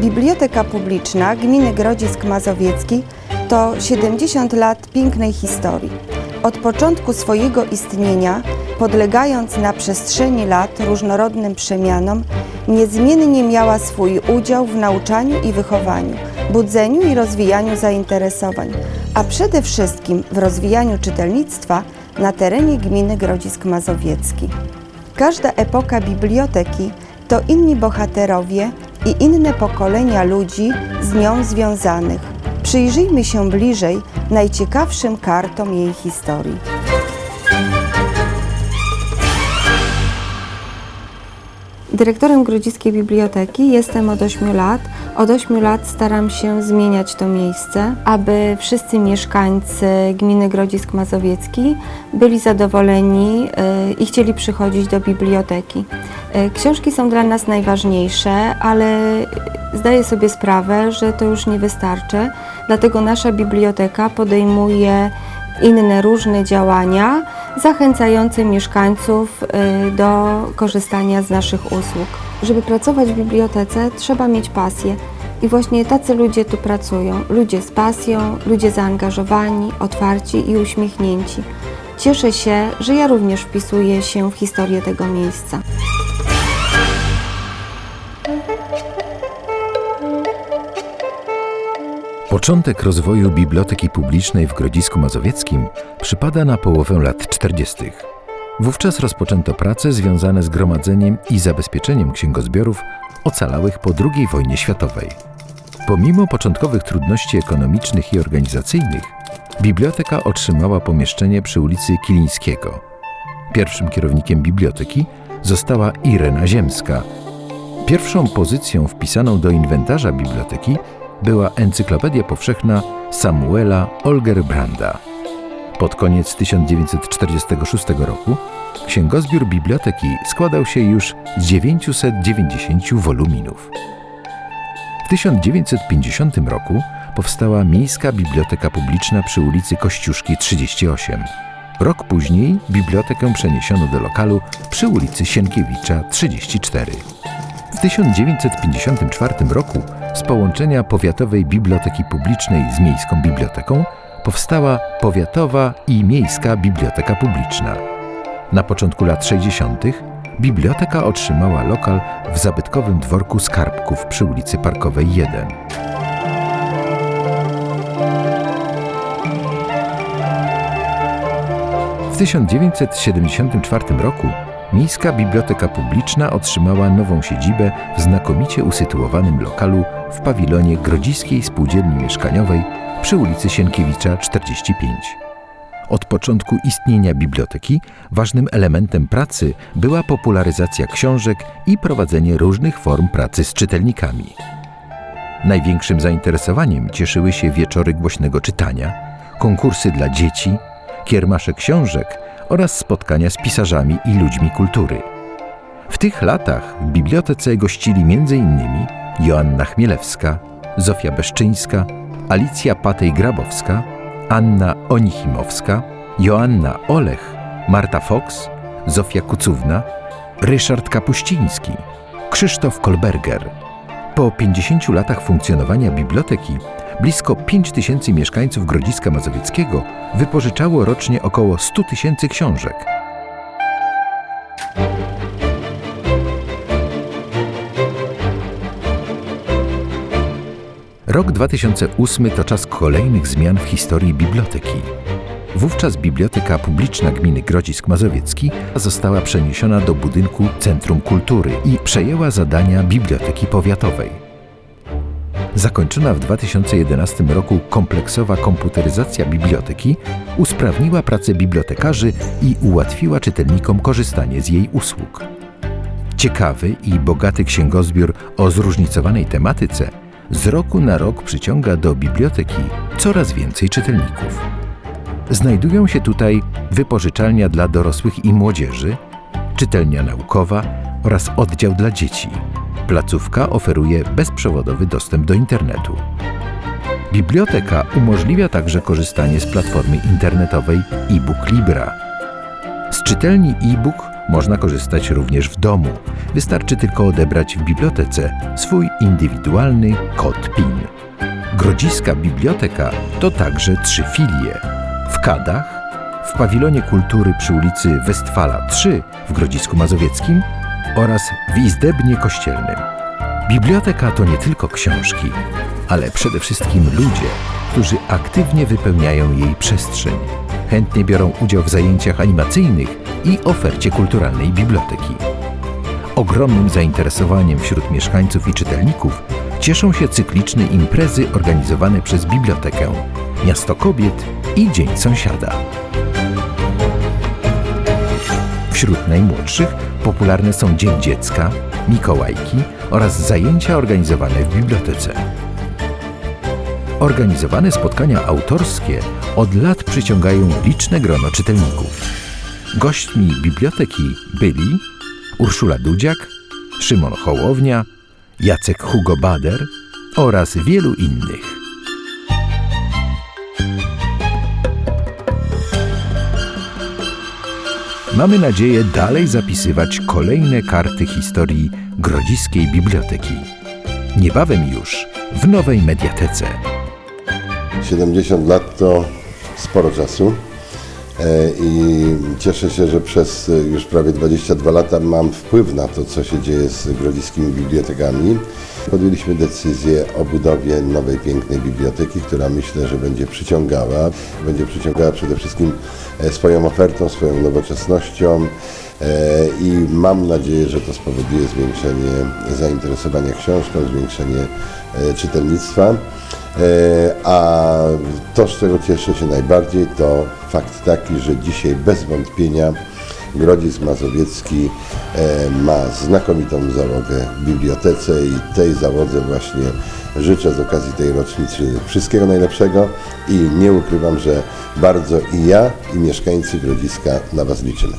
Biblioteka Publiczna Gminy Grodzisk Mazowiecki to 70 lat pięknej historii. Od początku swojego istnienia, podlegając na przestrzeni lat różnorodnym przemianom, niezmiennie miała swój udział w nauczaniu i wychowaniu, budzeniu i rozwijaniu zainteresowań, a przede wszystkim w rozwijaniu czytelnictwa na terenie gminy Grodzisk Mazowiecki. Każda epoka biblioteki to inni bohaterowie i inne pokolenia ludzi z nią związanych. Przyjrzyjmy się bliżej najciekawszym kartom jej historii. Dyrektorem Grodziskiej Biblioteki jestem od 8 lat. Od 8 lat staram się zmieniać to miejsce, aby wszyscy mieszkańcy gminy Grodzisk Mazowiecki byli zadowoleni y, i chcieli przychodzić do biblioteki. Y, Książki są dla nas najważniejsze, ale zdaję sobie sprawę, że to już nie wystarczy, dlatego nasza biblioteka podejmuje inne różne działania zachęcające mieszkańców y, do korzystania z naszych usług. Żeby pracować w bibliotece, trzeba mieć pasję. I właśnie tacy ludzie tu pracują. Ludzie z pasją, ludzie zaangażowani, otwarci i uśmiechnięci. Cieszę się, że ja również wpisuję się w historię tego miejsca. Początek rozwoju biblioteki publicznej w Grodzisku Mazowieckim przypada na połowę lat 40. Wówczas rozpoczęto prace związane z gromadzeniem i zabezpieczeniem księgozbiorów ocalałych po II wojnie światowej. Pomimo początkowych trudności ekonomicznych i organizacyjnych, biblioteka otrzymała pomieszczenie przy ulicy Kilińskiego. Pierwszym kierownikiem biblioteki została Irena Ziemska. Pierwszą pozycją wpisaną do inwentarza biblioteki była Encyklopedia Powszechna Samuela Olgerbranda. Pod koniec 1946 roku księgozbiór biblioteki składał się już z 990 woluminów. W 1950 roku powstała Miejska Biblioteka Publiczna przy ulicy Kościuszki 38. Rok później bibliotekę przeniesiono do lokalu przy ulicy Sienkiewicza 34. W 1954 roku z połączenia Powiatowej Biblioteki Publicznej z Miejską Biblioteką powstała Powiatowa i Miejska Biblioteka Publiczna. Na początku lat 60. biblioteka otrzymała lokal w zabytkowym dworku skarbków przy ulicy Parkowej 1. W 1974 roku Miejska Biblioteka Publiczna otrzymała nową siedzibę w znakomicie usytuowanym lokalu w pawilonie Grodziskiej Spółdzielni Mieszkaniowej przy ulicy Sienkiewicza 45. Od początku istnienia biblioteki ważnym elementem pracy była popularyzacja książek i prowadzenie różnych form pracy z czytelnikami. Największym zainteresowaniem cieszyły się wieczory głośnego czytania, konkursy dla dzieci, kiermasze książek oraz spotkania z pisarzami i ludźmi kultury. W tych latach w bibliotece gościli m.in. Joanna Chmielewska, Zofia Beszczyńska, Alicja Patej-Grabowska, Anna Onichimowska, Joanna Olech, Marta Fox, Zofia Kucówna, Ryszard Kapuściński, Krzysztof Kolberger. Po 50 latach funkcjonowania biblioteki blisko 5 tysięcy mieszkańców Grodziska Mazowieckiego wypożyczało rocznie około 100 tysięcy książek. Rok 2008 to czas kolejnych zmian w historii biblioteki. Wówczas Biblioteka Publiczna Gminy Grodzisk Mazowiecki została przeniesiona do budynku Centrum Kultury i przejęła zadania Biblioteki Powiatowej. Zakończona w 2011 roku kompleksowa komputeryzacja biblioteki usprawniła pracę bibliotekarzy i ułatwiła czytelnikom korzystanie z jej usług. Ciekawy i bogaty księgozbiór o zróżnicowanej tematyce z roku na rok przyciąga do biblioteki coraz więcej czytelników. Znajdują się tutaj wypożyczalnia dla dorosłych i młodzieży, czytelnia naukowa oraz oddział dla dzieci. Placówka oferuje bezprzewodowy dostęp do internetu. Biblioteka umożliwia także korzystanie z platformy internetowej e-book Libra. Z czytelni e-book można korzystać również w domu. Wystarczy tylko odebrać w bibliotece swój indywidualny kod PIN. Grodziska Biblioteka to także trzy filie. W Kadach, w Pawilonie Kultury przy ulicy Westfala 3 w Grodzisku Mazowieckim oraz w Izdebnie Kościelnym. Biblioteka to nie tylko książki, ale przede wszystkim ludzie, którzy aktywnie wypełniają jej przestrzeń. Chętnie biorą udział w zajęciach animacyjnych i ofercie kulturalnej biblioteki. Ogromnym zainteresowaniem wśród mieszkańców i czytelników cieszą się cykliczne imprezy organizowane przez bibliotekę Miasto Kobiet i Dzień Sąsiada. Wśród najmłodszych popularne są Dzień Dziecka, Mikołajki oraz zajęcia organizowane w bibliotece. Organizowane spotkania autorskie od lat przyciągają liczne grono czytelników. Gośćmi biblioteki byli Urszula Dudziak, Szymon Hołownia, Jacek Hugo Bader oraz wielu innych. Mamy nadzieję dalej zapisywać kolejne karty historii Grodziskiej Biblioteki. Niebawem już w nowej mediatece. 70 lat to sporo czasu e, i cieszę się, że przez e, już prawie 22 lata mam wpływ na to, co się dzieje z grodziskimi bibliotekami. Podjęliśmy decyzję o budowie nowej, pięknej biblioteki, która myślę, że będzie przyciągała. Będzie przyciągała przede wszystkim e, swoją ofertą, swoją nowoczesnością e, i mam nadzieję, że to spowoduje zwiększenie zainteresowania książką, zwiększenie e, czytelnictwa. A to, z czego cieszę się najbardziej, to fakt taki, że dzisiaj bez wątpienia Grodzisk Mazowiecki e, ma znakomitą załogę w bibliotece i tej załodze właśnie życzę z okazji tej rocznicy wszystkiego najlepszego i nie ukrywam, że bardzo i ja i mieszkańcy Grodziska na Was liczymy.